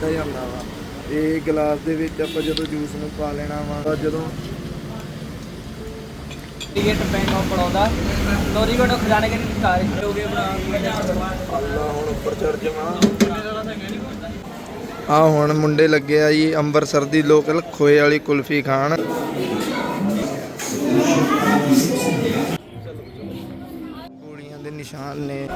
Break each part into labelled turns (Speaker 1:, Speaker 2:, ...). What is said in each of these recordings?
Speaker 1: ਦਿੱਤਾ ਜਾਂਦਾ ਵਾ। ਇਹ ਗਲਾਸ ਦੇ ਵਿੱਚ ਆਪਾਂ ਜਦੋਂ ਜੂਸ ਨੂੰ ਪਾ ਲੈਣਾ ਵਾ ਜਦੋਂ
Speaker 2: ਟਿਕਟ ਬੈਂਕ ਆਫ ਬੜੌਦਾ ਲੋਰੀ ਘਟੋ ਖਜ਼ਾਨੇ ਕੇ ਨਿਕਾਰੇ ਹੋਗੇ ਬਣਾ
Speaker 1: ਅੱਲਾ ਹੁਣ ਉੱਪਰ ਚੜ ਜਾਵਾਂ। ਆ ਹੁਣ ਮੁੰਡੇ ਲੱਗੇ ਆ ਜੀ ਅੰਮ੍ਰਿਤਸਰ ਦੀ ਲੋਕਲ ਖੋਏ ਵਾਲੀ ਕੁਲਫੀ ਖਾਣ। ਗੋਲੀਆਂ ਦੇ ਨਿਸ਼ਾਨ ਨੇ।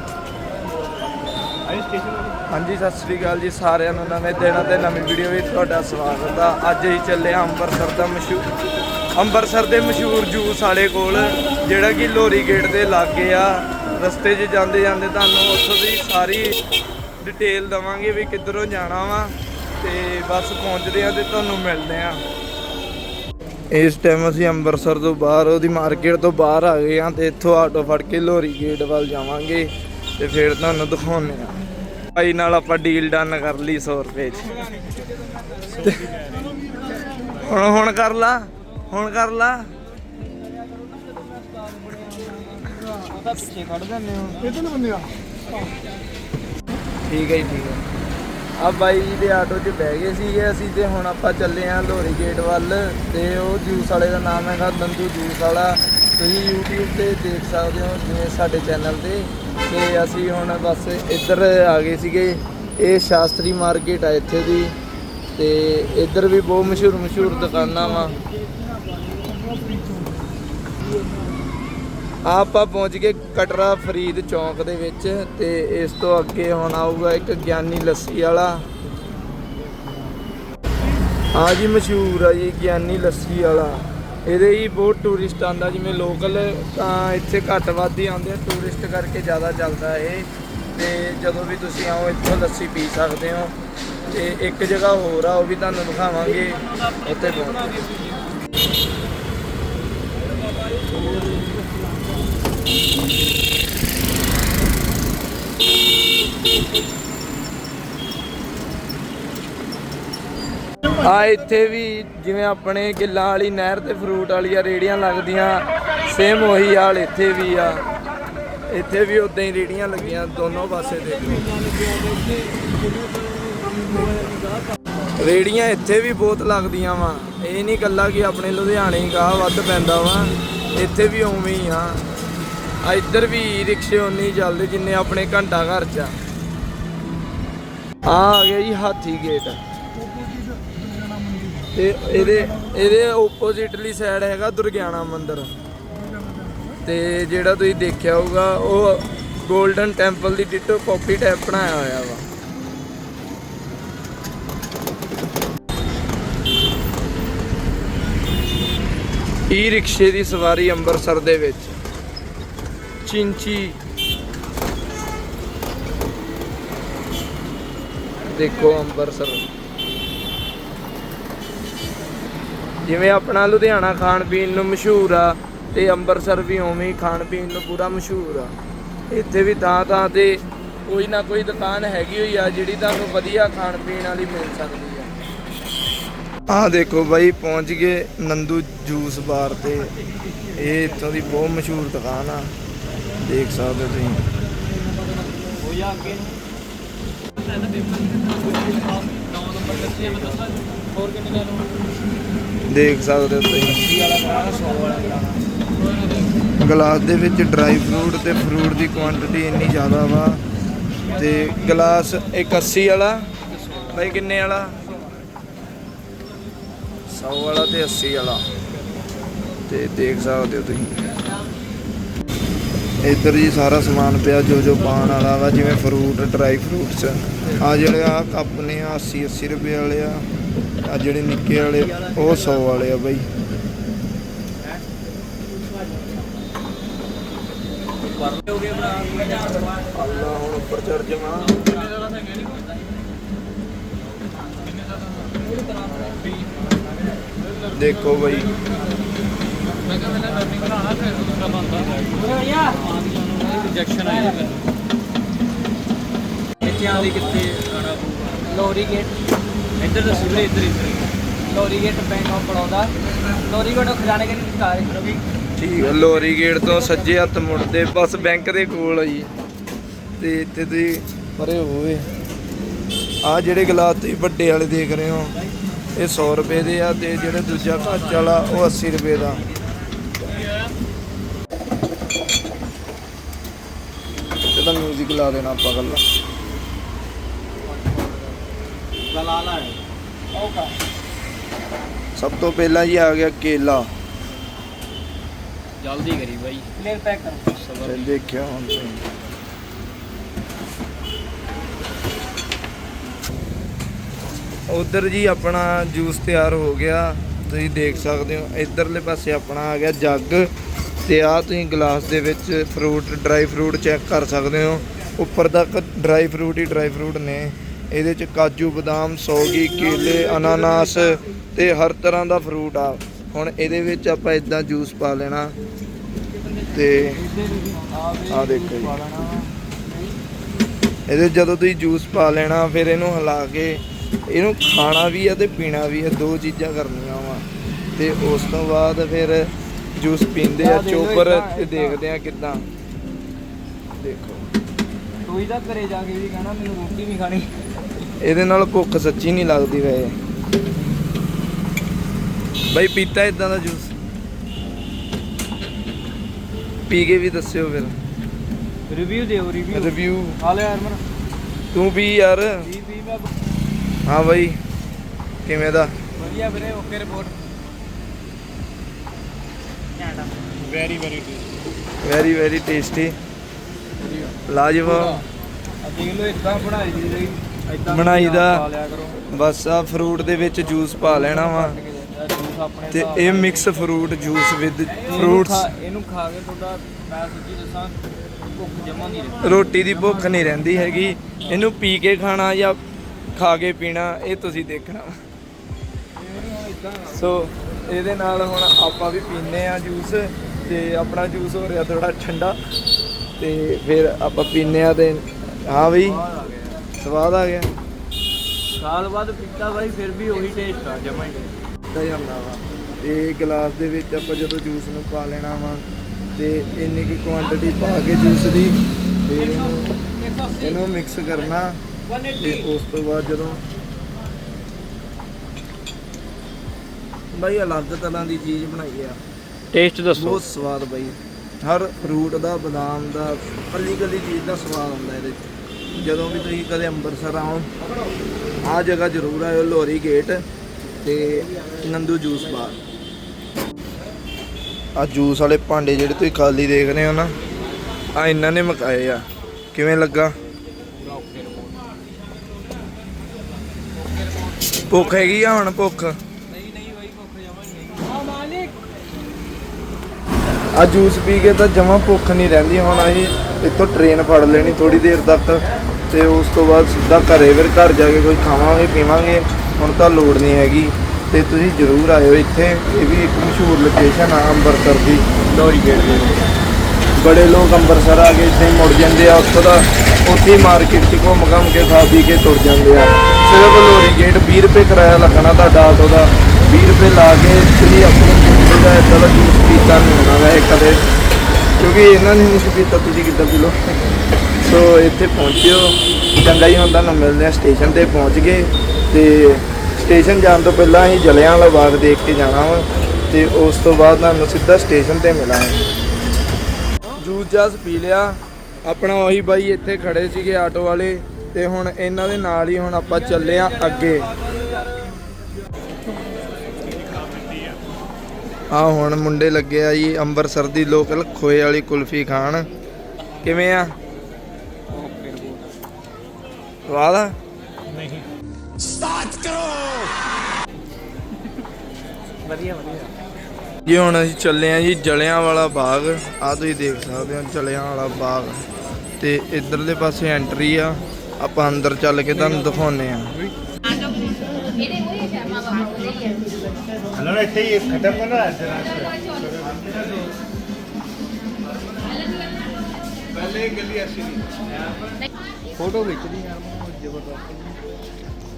Speaker 1: ਹਾਂਜੀ, ਸਤਿ ਸ੍ਰੀ ਅਕਾਲ ਜੀ ਸਾਰਿਆਂ ਨੂੰ। ਨਵੇਂ ਦਿਨ ਅਤੇ ਨਵੀਂ ਵੀਡੀਓ ਵਿੱਚ ਤੁਹਾਡਾ ਸਵਾਗਤ ਆ। ਅੱਜ ਹੀ ਚੱਲੇ ਆ ਅੰਮ੍ਰਿਤਸਰ ਦਾ ਮਸ਼ਹੂਰ ਅੰਮ੍ਰਿਤਸਰ ਦੇ ਮਸ਼ਹੂਰ ਜੂਸ ਵਾਲੇ ਕੋਲ, ਜਿਹੜਾ ਕਿ ਲੋਰੀ ਗੇਟ ਦੇ ਲਾਗੇ ਆ। ਰਸਤੇ 'ਚ ਜਾਂਦੇ ਜਾਂਦੇ ਤੁਹਾਨੂੰ ਉੱਥੋਂ ਦੀ ਸਾਰੀ ਡਿਟੇਲ ਦਵਾਂਗੇ ਵੀ ਕਿੱਧਰੋਂ ਜਾਣਾ ਵਾ। ਤੇ ਬਸ ਪਹੁੰਚਦੇ ਆ ਤੇ ਤੁਹਾਨੂੰ ਮਿਲਦੇ ਆ ਇਸ ਟਾਈਮ ਅਸੀਂ ਅੰਮ੍ਰਿਤਸਰ ਤੋਂ ਬਾਹਰ, ਉਹਦੀ ਮਾਰਕੀਟ ਤੋਂ ਬਾਹਰ ਆ ਗਏ ਆ ਤੇ ਇੱਥੋਂ ਆਟੋ ਫੜ ਕੇ ਲੋਰੀ ਗੇਟ ਵੱਲ ਜਾਵਾਂਗੇ। ਤੇ ਫਿਰ ਤੁਹਾਨੂੰ ਦਿਖਾਉਂਦੇ ਆ ਭਾਈ ਨਾਲ ਆਪਾਂ ਡੀਲ ਡਨ ਕਰ ਲਈ 100 ਰੁਪਏ 'ਚ। ਹੁਣ ਹੁਣ ਕਰ ਲਾ, ਹੁਣ ਕਰ ਲਾ। ਠੀਕ ਹੈ ਠੀਕ ਹੈ। ਆ ਬਾਈ ਜੀ ਦੇ ਆਟੋ 'ਚ ਬਹਿ ਗਏ ਸੀਗੇ ਅਸੀਂ ਤੇ ਹੁਣ ਆਪਾਂ ਚੱਲੇ ਆਂ ਲੋਰੀ ਗੇਟ ਵੱਲ ਤੇ ਉਹ ਜੂਸ ਵਾਲੇ ਦਾ ਨਾਮ ਹੈਗਾ ਦੰਦੂ ਜੂਸ ਵਾਲਾ। ਤੁਸੀਂ YouTube ਤੇ ਦੇਖ ਸਕਦੇ ਹੋ ਜਿਵੇਂ ਸਾਡੇ ਚੈਨਲ ਤੇ। ਤੇ ਅਸੀਂ ਹੁਣ ਬਸ ਇੱਧਰ ਆ ਗਏ ਸੀਗੇ। ਇਹ ਸ਼ਾਸਤਰੀ ਮਾਰਕੀਟ ਆ ਇੱਥੇ ਦੀ। ਤੇ ਇੱਧਰ ਵੀ ਬਹੁਤ ਮਸ਼ਹੂਰ ਮਸ਼ਹੂਰ ਦੁਕਾਨਾਂ ਵਾ। ਆਪਾਂ ਪਹੁੰਚ ਗਏ ਕਟਰਾ ਫਰੀਦ ਚੌਂਕ ਦੇ ਵਿੱਚ ਤੇ ਇਸ ਤੋਂ ਅੱਗੇ ਹੁਣ ਆਊਗਾ ਇੱਕ ਗਿਆਨੀ ਲੱਸੀ ਵਾਲਾ। ਆ ਜੀ ਮਸ਼ਹੂਰ ਆ ਜੀ ਗਿਆਨੀ ਲੱਸੀ ਵਾਲਾ। ਇਹਦੇ ਹੀ ਬਹੁਤ ਟੂਰਿਸਟ ਆਂਦਾ ਜਿਵੇਂ ਲੋਕਲ ਤਾਂ ਇੱਥੇ ਘੱਟ ਵੱਧ ਹੀ ਆਉਂਦੇ ਆ ਟੂਰਿਸਟ ਕਰਕੇ ਜ਼ਿਆਦਾ ਚੱਲਦਾ ਇਹ। ਤੇ ਜਦੋਂ ਵੀ ਤੁਸੀਂ ਆਓ, ਇੱਥੋਂ ਲੱਸੀ ਪੀ ਸਕਦੇ ਹੋ। ਤੇ ਇੱਕ ਜਗ੍ਹਾ ਹੋਰ ਆ, ਉਹ ਵੀ ਤੁਹਾਨੂੰ ਦਿਖਾਵਾਂਗੇ। ਉੱਥੇ ਪਹੁੰਚ ਆ ਇੱਥੇ ਵੀ ਜਿਵੇਂ ਆਪਣੇ ਗਿੱਲਾਂ ਵਾਲੀ ਨਹਿਰ ਤੇ ਫਰੂਟ ਵਾਲੀਆਂ ਰੇੜੀਆਂ ਲੱਗਦੀਆਂ ਸੇਮ ਉਹੀ ਹਾਲ ਇੱਥੇ ਵੀ ਆ। ਇੱਥੇ ਵੀ ਉਦਾਂ ਹੀ ਰੇੜੀਆਂ ਲੱਗੀਆਂ ਦੋਨੋਂ ਪਾਸੇ ਦੇ ਰੇੜੀਆਂ ਇੱਥੇ ਵੀ ਬਹੁਤ ਲੱਗਦੀਆਂ ਵਾ। ਇਹ ਨਹੀਂ ਕੱਲਾ ਕਿ ਆਪਣੇ ਲੁਧਿਆਣੇ ਹੀ ਗਾਹ ਵੱਧ ਪੈਂਦਾ ਵਾ। ਇੱਥੇ ਵੀ ਉਵੇਂ ਹੀ ਆ। ਆ ਇੱਧਰ ਵੀ ਰਿਕਸ਼ੇ ਉਨੀ ਚੱਲਦੇ ਜਿੰਨੇ ਆਪਣੇ ਘੰਟਾ ਘਰ ਚ ਆ। ਆ ਗਿਆ ਜੀ ਹਾਥੀ ਗੇਟ ਤੇ ਇਹਦੇ ਇਹਦੇ ਆਪੋਜ਼ਿਟਲੀ ਸਾਈਡ ਹੈਗਾ ਦੁਰਗਿਆਣਾ ਮੰਦਿਰ। ਤੇ ਜਿਹੜਾ ਤੁਸੀਂ ਦੇਖਿਆ ਹੋਊਗਾ, ਉਹ 골ਡਨ ਟੈਂਪਲ ਦੀ ਡਿਟੋ ਕਾਪੀ ਟੈਪ ਬਣਾਇਆ ਹੋਇਆ ਵਾ। ਈ ਰਿਕਸ਼ੇ ਦੀ ਸਵਾਰੀ ਅੰਮ੍ਰਿਤਸਰ ਦੇ ਵਿੱਚ। ਚਿੰਚੀ। ਦੇਖੋ ਅੰਮ੍ਰਿਤਸਰ। ਜਿਵੇਂ ਆਪਣਾ ਲੁਧਿਆਣਾ ਖਾਣ ਪੀਣ ਨੂੰ ਮਸ਼ਹੂਰ ਆ ਤੇ ਅੰਮ੍ਰਿਤਸਰ ਵੀ ਉਵੇਂ ਹੀ ਖਾਣ ਪੀਣ ਨੂੰ ਪੂਰਾ ਮਸ਼ਹੂਰ ਆ। ਇੱਥੇ ਵੀ ਤਾਂ ਤਾਂ ਤੇ ਕੋਈ ਨਾ ਕੋਈ ਦੁਕਾਨ ਹੈਗੀ ਹੋਈ ਆ ਜਿਹੜੀ ਤੁਹਾਨੂੰ ਵਧੀਆ ਖਾਣ ਪੀਣ ਵਾਲੀ ਮਿਲ ਸਕਦੀ ਆ। ਆ ਦੇਖੋ ਬਾਈ, ਪਹੁੰਚ ਗਏ ਨੰਦੂ ਜੂਸ ਬਾਰ ਤੇ। ਇਹ ਇੱਥੋਂ ਦੀ ਬਹੁਤ ਮਸ਼ਹੂਰ ਦੁਕਾਨ ਆ। ਦੇਖ ਸਕਦੇ ਹੋ ਤੁਸੀਂ। ਦੇਖ ਸਕਦੇ ਹੋ ਤੁਸੀਂ। ਗਲਾਸ ਦੇ ਵਿੱਚ ਡਰਾਈ ਫਰੂਟ ਤੇ ਫਰੂਟ ਦੀ ਕੁਆਂਟੀਟੀ ਇੰਨੀ ਜ਼ਿਆਦਾ ਵਾ। ਤੇ ਗਲਾਸ 180 ਵਾਲਾ, ਬਾਈ ਕਿੰਨੇ ਵਾਲਾ? 100 ਵਾਲਾ ਤੇ 80 ਵਾਲਾ। ਤੇ ਦੇਖ ਸਕਦੇ ਹੋ ਤੁਸੀਂ। ਇੱਧਰ ਜੀ ਸਾਰਾ ਸਮਾਨ ਪਿਆ, ਜੋ ਜੋ ਪਾਣ ਵਾਲਾ ਵਾ, ਜਿਵੇਂ ਫਰੂਟ ਡਰਾਈ ਫਰੂਟਸ ਆ ਜਿਹੜੇ ਆ ਕੱਪ ਨੇ 80 80 ਰੁਪਏ ਵਾਲੇ ਆ। ਆ ਜਿਹੜੇ ਨਿੱਕੇ ਵਾਲੇ, ਉਹ 100 ਵਾਲੇ ਆ ਬਾਈ। ਕਰ ਦੇਖੋ ਬਾਈ
Speaker 2: ਮੈਂ ਕਿਹਾ ਮੈਨਾਂ ਬਣਾਣਾ ਫਿਰ ਦੂਸਰਾ ਬੰਦਾ ਓਏ ਯਾਰ ਇੰਜੈਕਸ਼ਨ ਆਇਆ ਫਿਰ ਇੱਥੇ ਆਲੀ ਕਿੱਥੇ ਆਣਾ ਲੋਰੀ ਗੇਟ। ਇੱਧਰ ਦੱਸੋ ਵੀਰੇ, ਇੱਧਰ ਇੱਧਰ ਲੋਰੀ ਬੈਂਕ ਆਫ ਬੜੌਦਾ ਲੋਰੀ ਗੇਟ ਖਜ਼ਾਨੇ ਕੇ ਲਈ ਕਾਰ ਰਵੀ
Speaker 1: ਠੀਕ ਹੈ ਲੋਰੀ ਗੇਟ ਤੋਂ ਸੱਜੇ ਹੱਥ ਮੁੜਦੇ, ਬਸ ਬੈਂਕ ਦੇ ਕੋਲ ਆ ਜੀ। ਤੇ ਇੱਥੇ ਤੁਸੀਂ ਪਰੇ ਹੋਵੇ। ਆ ਜਿਹੜੇ ਗਲਾਸ ਤੁਸੀਂ ਵੱਡੇ ਵਾਲੇ ਦੇਖ ਰਹੇ ਹੋ, ਇਹ 100 ਰੁਪਏ ਦੇ ਆ ਤੇ ਜਿਹੜਾ ਦੂਜਾ ਕੱਚ ਵਾਲਾ, ਉਹ 80 ਰੁਪਏ ਦਾ। ਇਹਦਾ ਮਿਊਜ਼ਿਕ ਲਾ ਦੇਣਾ ਆਪਾਂ ਗੱਲਾਂ।
Speaker 2: ਗਲਾਲਾ ਹੈ। ਓਕਾ।
Speaker 1: ਸਭ ਤੋਂ ਪਹਿਲਾਂ ਜੀ ਆ ਗਿਆ ਕੇਲਾ।
Speaker 2: ਜਲਦੀ ਕਰੀ ਬਾਈ। ਪਲੇਟ ਪੈਕ ਕਰ।
Speaker 1: ਤੇ ਦੇਖਿਆ ਹੁਣ ਤੁਸੀਂ ਉਧਰ ਜੀ ਆਪਣਾ ਜੂਸ ਤਿਆਰ ਹੋ ਗਿਆ। ਤੁਸੀਂ ਦੇਖ ਸਕਦੇ ਹੋ ਇਧਰਲੇ ਪਾਸੇ ਆਪਣਾ ਆ ਗਿਆ ਜੱਗ। ਤੇ ਆ ਤੁਸੀਂ ਗਲਾਸ ਦੇ ਵਿੱਚ ਫਰੂਟ ਡਰਾਈ ਫਰੂਟ ਚੈੱਕ ਕਰ ਸਕਦੇ ਹੋ। ਉੱਪਰ ਤੱਕ ਡਰਾਈ ਫਰੂਟ ਹੀ ਡਰਾਈ ਫਰੂਟ ਨੇ। ਇਹਦੇ ਚ ਕਾਜੂ ਬਦਾਮ ਸੌਗੀ ਕੇਲੇ ਅਨਾਨਾਸ ਤੇ ਹਰ ਤਰ੍ਹਾਂ ਦਾ ਫਰੂਟ ਆ। ਹੁਣ ਇਹਦੇ ਵਿੱਚ ਆਪਾਂ ਇਦਾਂ ਜੂਸ ਪਾ ਲੈਣਾ ਤੇ ਆਹ ਦੇਖੋ ਜੀ। ਇਹਦੇ ਜਦੋਂ ਤੁਸੀਂ ਜੂਸ ਪਾ ਲੈਣਾ ਫਿਰ ਇਹਨੂੰ ਹਿਲਾ ਕੇ ਇਹਨੂੰ ਖਾਣਾ ਵੀ ਆ ਤੇ ਪੀਣਾ ਵੀ ਆ ਦੋ ਚੀਜ਼ਾਂ ਕਰਨੀਆਂ ਵਾ। ਤੇ ਉਸ ਤੋਂ ਬਾਅਦ ਫਿਰ ਜੂਸ ਪੀਂਦੇ ਆ ਚੋਪਰ ਤੇ। ਦੇਖਦੇ ਆ ਕਿਦਾਂ। ਦੇਖੋ।
Speaker 2: ਹੀ ਤਾਂ ਘਰੇ ਜਾ ਕੇ ਵੀ ਕਹਣਾ ਮੈਨੂੰ ਰੋਟੀ ਨਹੀਂ ਖਾਣੀ।
Speaker 1: ਇਹਦੇ ਨਾਲ ਭੁੱਖ ਸੱਚੀ ਨਹੀਂ ਲੱਗਦੀ ਵੈਸੇ। ਬਈ ਪੀਤਾ ਇਦਾਂ ਦਾ ਜੂਸ? ਪੀ ਕੇ ਵੀ ਦੱਸਿਓ ਫਿਰ।
Speaker 2: ਰਿਵਿਊ ਦਿਓ ਰਿਵਿਊ
Speaker 1: ਰਿਵਿਊ
Speaker 2: ਆ ਲੈ ਯਾਰ ਮਨ
Speaker 1: ਤੂੰ ਵੀ ਯਾਰ।
Speaker 2: ਵੀ ਵੀ ਮੈਂ
Speaker 1: ਹਾਂ ਬਈ। ਕਿਵੇਂ ਦਾ?
Speaker 2: ਵਧੀਆ ਵੀਰੇ okay report very very tasty
Speaker 1: very very tasty ਲਾਜਵਾਬ।
Speaker 2: ਦੇਖ ਲਓ ਇਦਾਂ ਬਣਾਈ ਦੀ
Speaker 1: ਬਣਾਈ ਦਾ- ਬਸ ਆ ਫਰੂਟ ਦੇ ਵਿੱਚ ਜੂਸ ਪਾ ਲੈਣਾ ਵਾ। ਤੇ ਇਹ।
Speaker 2: Mix
Speaker 1: fruit juice with fruits
Speaker 2: ਇਹਨੂੰ ਖਾ ਕੇ ਤੁਹਾਡਾ ਮੈਂ ਸੱਚੀ ਦੱਸਾਂ ਭੁੱਖ ਜਮਾ ਨਹੀਂ ਰਹਿੰਦੀ।
Speaker 1: ਰੋਟੀ ਦੀ ਭੁੱਖ ਨਹੀਂ ਰਹਿੰਦੀ ਹੈਗੀ। ਇਹਨੂੰ ਪੀ ਕੇ ਖਾਣਾ ਜਾਂ ਖਾ ਕੇ ਪੀਣਾ ਇਹ ਤੁਸੀਂ ਦੇਖਣਾ ਸੋ ਇਹਦੇ ਨਾਲ ਹੁਣ ਆਪਾਂ ਵੀ ਪੀਨੇ ਆ ਜੂਸ ਤੇ ਆਪਣਾ ਜੂਸ ਹੋ ਰਿਹਾ ਥੋੜਾ ਠੰਡਾ। ਤੇ ਫਿਰ ਆਪਾਂ ਪੀਨੇ ਆ ਤੇ ਹਾਂ ਬਈ।
Speaker 2: ਗਿਆ
Speaker 1: ਸਵਾਦ ਆ ਗਿਆ।
Speaker 2: ਸਾਲ ਬਾਅਦ ਪੀਤਾ ਬਾਈ ਫਿਰ ਵੀ ਉਹੀ ਟੇਸਟ ਆ ਜਮਾ ਹੀ।
Speaker 1: ਦਾ ਜਾਂਦਾ ਵਾ। ਤੇ ਗਲਾਸ ਦੇ ਵਿੱਚ ਆਪਾਂ ਜਦੋਂ ਜੂਸ ਨੂੰ ਪਾ ਲੈਣਾ ਵਾ ਤੇ ਇੰਨੀ ਕੀ ਕੁਆਂਟੀਟੀ ਪਾ ਕੇ ਜੂਸ ਦੀ ਤੇ ਇਹਨੂੰ ਇਹਨੂੰ ਮਿਕਸ ਕਰਨਾ ਤੇ ਉਸ ਤੋਂ ਬਾਅਦ ਜਦੋਂ ਬਾਈ ਅਲੱਗ ਤਰ੍ਹਾਂ ਦੀ ਚੀਜ਼ ਬਣਾਈ ਆ।
Speaker 2: ਟੇਸਟ
Speaker 1: ਬਹੁਤ ਸਵਾਦ ਬਾਈ। ਹਰ ਫਰੂਟ ਦਾ ਬਦਾਮ ਦਾ ਕੱਲੀ ਕੱਲੀ ਚੀਜ਼ ਦਾ ਸਵਾਦ ਆਉਂਦਾ ਇਹਦੇ 'ਚ। ਜਦੋਂ ਵੀ ਤੁਸੀਂ ਕਦੇ ਅੰਮ੍ਰਿਤਸਰ ਆਓ, ਆਹ ਜਗ੍ਹਾ ਜ਼ਰੂਰ ਆਇਓ ਲੋਰੀ ਗੇਟ ਤੇ ਨੰਦੂ ਜੂਸ ਬਾਰ ਆ ਜੂਸ ਵਾਲੇ ਭਾਂਡੇ ਜਿਹੜੇ ਤੁਸੀਂ ਖਾਲੀ ਦੇਖ ਰਹੇ ਹੋ ਨਾ ਆ ਇਹਨਾਂ ਨੇ ਮਕਾਏ ਆ। ਕਿਵੇਂ ਲੱਗਾ? ਭੁੱਖ ਹੈਗੀ ਆ ਹੁਣ ਭੁੱਖ?
Speaker 2: ਨਹੀਂ ਨਹੀਂ ਬਾਈ ਭੁੱਖ ਜਮਾ ਨਹੀਂ ਆ
Speaker 1: ਜੂਸ ਪੀ ਕੇ ਤਾਂ ਜਮਾ ਭੁੱਖ ਨਹੀਂ ਰਹਿੰਦੀ, ਹੁਣ ਅਸੀਂ ਇੱਥੋਂ ਟ੍ਰੇਨ ਫੜ ਲੈਣੀ ਥੋੜੀ ਦੇਰ ਤੱਕ। ਤੇ ਉਸ ਤੋਂ ਬਾਅਦ ਸਿੱਧਾ ਘਰੇ ਫਿਰ ਘਰ ਜਾ ਕੇ ਕੋਈ ਖਾਵਾਂਗੇ ਪੀਵਾਂਗੇ ਹੁਣ ਤਾਂ ਲੋੜ ਨਹੀਂ ਹੈਗੀ। ਤੇ ਤੁਸੀਂ ਜ਼ਰੂਰ ਆਇਓ ਇੱਥੇ ਇਹ ਵੀ ਇੱਕ ਮਸ਼ਹੂਰ ਲੋਕੇਸ਼ਨ ਆ ਅੰਮ੍ਰਿਤਸਰ ਦੀ।
Speaker 2: ਲੋਰੀ ਗੇਟ ਦੇ
Speaker 1: ਬੜੇ ਲੋਕ ਅੰਮ੍ਰਿਤਸਰ ਆ ਕੇ ਇੱਥੇ ਮੁੜ ਜਾਂਦੇ ਆ ਉੱਥੋਂ ਦਾ ਉੱਥੇ ਮਾਰਕੀਟ 'ਚ ਘੁੰਮ ਘੰਮ ਕੇ ਖਾ ਪੀ ਕੇ ਤੁਰ ਜਾਂਦੇ ਆ। ਸਿਰਫ ਲੋਰੀ ਗੇਟ 20 ਰੁਪਏ ਕਿਰਾਇਆ ਲੱਗਣਾ ਤੁਹਾਡਾ ਆਟੋ ਦਾ। 20 ਰੁਪਏ ਲਾ ਕੇ ਤੁਸੀਂ ਆਪਣੀ ਜ਼ਿੰਦਗੀ ਦਾ ਇੱਦਾਂ ਦਾ ਜੂਸ ਪੀਤਾ ਨਹੀਂ ਹੋਣਾ ਵੈਸੇ ਕਦੇ। ਕਿਉਂਕਿ ਇਹਨਾਂ ਨੇ ਨਹੀਂ ਪੀਤਾ ਤੁਸੀਂ ਕਿੱਦਾਂ ਪੀ ਲਓ? ਸੋ ਇੱਥੇ ਪਹੁੰਚਿਓ। ਚੰਗਾ ਹੀ ਹੁੰਦਾ ਨਾ ਮਿਲਦੇ ਆ, ਸਟੇਸ਼ਨ ਤੇ ਪਹੁੰਚ ਗਏ। ਤੇ ਸਟੇਸ਼ਨ ਜਾਣ ਤੋਂ ਪਹਿਲਾਂ ਅਸੀਂ ਜਲਿਆਂ ਵਾਲਾ ਬਾਗ ਦੇਖ ਕੇ ਜਾਣਾ ਵਾ। ਤੇ ਉਸ ਤੋਂ ਬਾਅਦ ਤੁਹਾਨੂੰ ਸਿੱਧਾ ਸਟੇਸ਼ਨ ਤੇ ਮਿਲਾਂਗੇ। ਜੂਸ ਜਾਸ ਪੀ ਲਿਆ। ਆਪਣਾ ਉਹੀ ਬਾਈ ਇੱਥੇ ਖੜੇ ਸੀਗੇ ਆਟੋ ਵਾਲੇ। ਤੇ ਹੁਣ ਇਹਨਾਂ ਦੇ ਨਾਲ ਹੀ ਹੁਣ ਆਪਾਂ ਚੱਲੇ ਆ ਅੱਗੇ। ਆ ਹੁਣ ਮੁੰਡੇ ਲੱਗੇ ਆ ਜੀ ਅੰਮ੍ਰਿਤਸਰ ਦੀ ਲੋਕਲ ਖੋਏ ਵਾਲੀ ਕੁਲਫੀ ਖਾਣ। ਕਿਵੇਂ ਆ? ਸਵਾਦ ਨਹੀਂ। ਸਟਾਰਟ ਕਰੋ!
Speaker 2: ਵਧੀਆ ਵਧੀਆ।
Speaker 1: ਜੀ ਹੁਣ ਅਸੀਂ ਚੱਲੇ ਆਂ ਜੀ ਜਲਿਆਂ ਵਾਲਾ ਬਾਗ। ਆ ਤੁਸੀਂ ਦੇਖ ਸਕਦੇ ਹੋ ਜਲਿਆਂ ਵਾਲਾ ਬਾਗ। ਤੇ ਇਧਰਲੇ ਪਾਸੇ ਐਂਟਰੀ ਆ। ਆਪਾਂ ਅੰਦਰ ਚੱਲ ਕੇ ਤੁਹਾਨੂੰ ਦਿਖਾਉਨੇ ਆ
Speaker 3: ਹਲੋ ਇੱਥੇ
Speaker 2: ਹੀ ਖਤਮ ਕਰਨਾ ਮੈਂ ਜ਼ਬਰਦਸਤ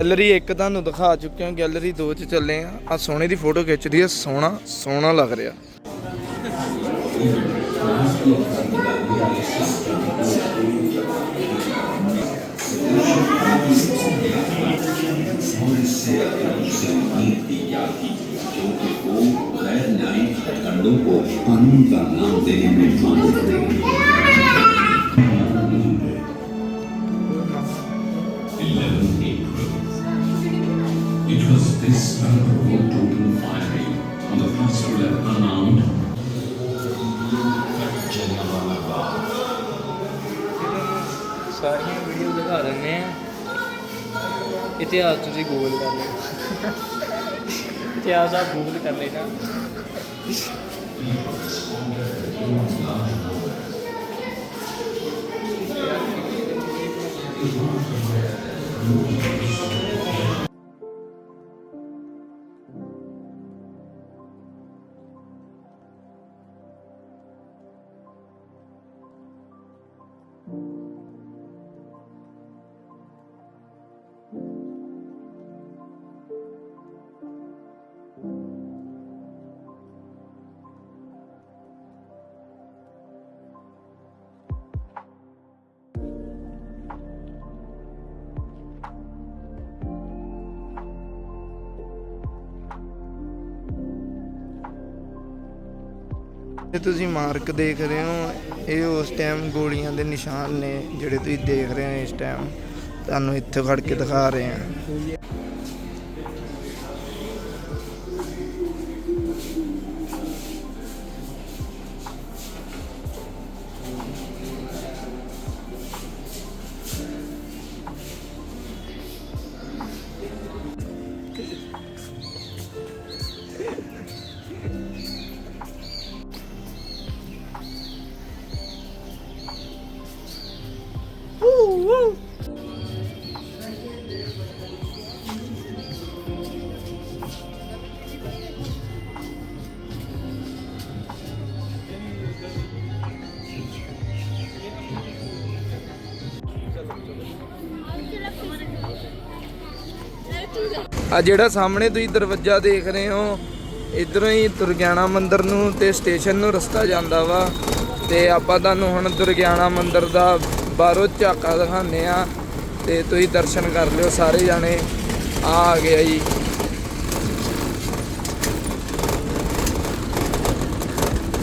Speaker 1: ਗੈਲਰੀ ਇੱਕ ਤੁਹਾਨੂੰ ਦਿਖਾ ਚੁੱਕੇ ਹਾਂ ਗੈਲਰੀ 2 ਚ ਚੱਲੇ ਆ ਆ ਸੋਹਣੇ ਦੀ ਫੋਟੋ ਖਿੱਚਦੀ ਆ, ਸੋਹਣਾ ਸੋਹਣਾ ਲੱਗ ਰਿਹਾ।
Speaker 4: खंडों को कानून का नाम देने में मदद करेगी It was this unprovoked total firing on
Speaker 2: ਸਾਰੀਆਂ ਵੀਡੀਓ ਦਿਖਾ ਦਿੰਦੇ ਆ। ਇਤਿਹਾਸ ਤੁਸੀਂ ਗੂਗਲ ਕਰ ਲਓ। ਇਤਿਹਾਸ ਆ ਗੂਗਲ ਕਰ ਲੈਣਾ
Speaker 1: ਇਹ ਤੁਸੀਂ ਮਾਰਕ ਦੇਖ ਰਹੇ ਹੋ, ਇਹ ਉਸ ਟਾਈਮ ਗੋਲੀਆਂ ਦੇ ਨਿਸ਼ਾਨ ਨੇ ਜਿਹੜੇ ਤੁਸੀਂ ਦੇਖ ਰਹੇ ਹੋ ਇਸ ਟਾਈਮ ਤੁਹਾਨੂੰ ਇੱਥੇ ਫੜ ਕੇ ਦਿਖਾ ਰਹੇ ਹਾਂ। ਆ ਜਿਹੜਾ ਸਾਹਮਣੇ ਤੁਸੀਂ ਦਰਵਾਜ਼ਾ ਦੇਖ ਰਹੇ ਹੋ, ਇਧਰੋਂ ਹੀ ਦੁਰਗਿਆਣਾ ਮੰਦਿਰ ਨੂੰ ਤੇ ਸਟੇਸ਼ਨ ਨੂੰ ਰਸਤਾ ਜਾਂਦਾ ਵਾ। ਤੇ ਆਪਾਂ ਤੁਹਾਨੂੰ ਹੁਣ ਦੁਰਗਿਆਣਾ ਮੰਦਿਰ ਦਾ ਬਾਹਰੋਂ ਝਾਕਾ ਦਿਖਾਉਂਦੇ ਆ ਤੇ ਤੁਸੀਂ ਦਰਸ਼ਨ ਕਰ ਲਿਓ ਸਾਰੇ ਜਾਣੇ। ਆ ਆ ਗਿਆ ਜੀ।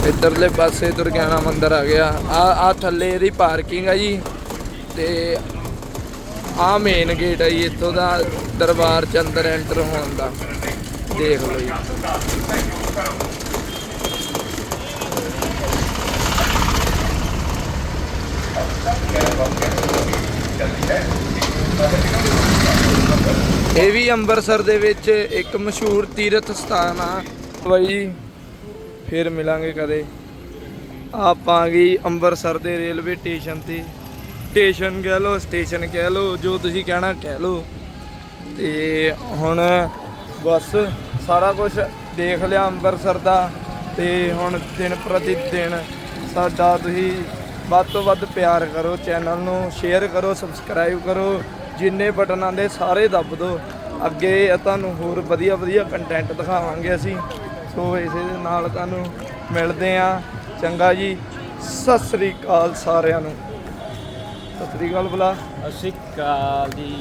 Speaker 1: ਇੱਧਰਲੇ ਪਾਸੇ ਦੁਰਗਿਆਣਾ ਮੰਦਿਰ ਆ ਗਿਆ। ਆ ਆ ਥੱਲੇ ਇਹਦੀ ਪਾਰਕਿੰਗ ਆ ਜੀ। ਤੇ ਆ ਮੇਨ ਗੇਟ ਹੈ ਜੀ, ਇੱਥੋਂ ਦਾ ਦਰਬਾਰ ਚ ਅੰਦਰ ਐਂਟਰ ਹੋਣ ਦਾ। ਦੇਖ ਲਓ ਜੀ। ਇਹ ਵੀ ਅੰਮ੍ਰਿਤਸਰ ਦੇ ਵਿੱਚ ਇੱਕ ਮਸ਼ਹੂਰ ਤੀਰਥ ਸਥਾਨ ਆ। ਬਾਈ ਫਿਰ ਮਿਲਾਂਗੇ ਕਦੇ। ਆਪਾਂ ਗਈ ਅੰਮ੍ਰਿਤਸਰ ਦੇ ਰੇਲਵੇ ਸਟੇਸ਼ਨ ਤੇ। ਸਟੇਸ਼ਨ ਕਹਿ ਲਓ, ਸਟੇਸ਼ਨ ਕਹਿ ਲਓ, ਜੋ ਤੁਸੀਂ ਕਹਿਣਾ ਕਹਿ ਲਓ। ਤੇ ਹੁਣ ਬਸ ਸਾਰਾ ਕੁਝ ਦੇਖ ਲਿਆ ਅੰਮ੍ਰਿਤਸਰ ਦਾ ਤੇ ਹੁਣ ਦਿਨ ਪ੍ਰਤੀ ਦਿਨ ਸਾਡਾ ਤੁਸੀਂ ਵੱਧ ਤੋਂ ਵੱਧ ਪਿਆਰ ਕਰੋ, ਚੈਨਲ ਨੂੰ ਸ਼ੇਅਰ ਕਰੋ ਸਬਸਕ੍ਰਾਈਬ ਕਰੋ, ਜਿੰਨੇ ਬਟਨ ਆਂਦੇ ਸਾਰੇ ਦੱਬ ਦਿਓ। ਅੱਗੇ ਤੁਹਾਨੂੰ ਹੋਰ ਵਧੀਆ ਵਧੀਆ ਕੰਟੈਂਟ ਦਿਖਾਵਾਂਗੇ ਅਸੀਂ। ਸੋ ਇਸੇ ਦੇ ਨਾਲ ਤੁਹਾਨੂੰ ਮਿਲਦੇ ਆ ਚੰਗਾ ਜੀ, ਸਤਿ ਸ੍ਰੀ ਅਕਾਲ ਸਾਰਿਆਂ ਨੂੰ। ਸਤਿ ਸ੍ਰੀ ਅਕਾਲ ਬੁਲਾ।
Speaker 2: ਸਤਿ ਸ਼੍ਰੀ ਅਕਾਲ ਜੀ।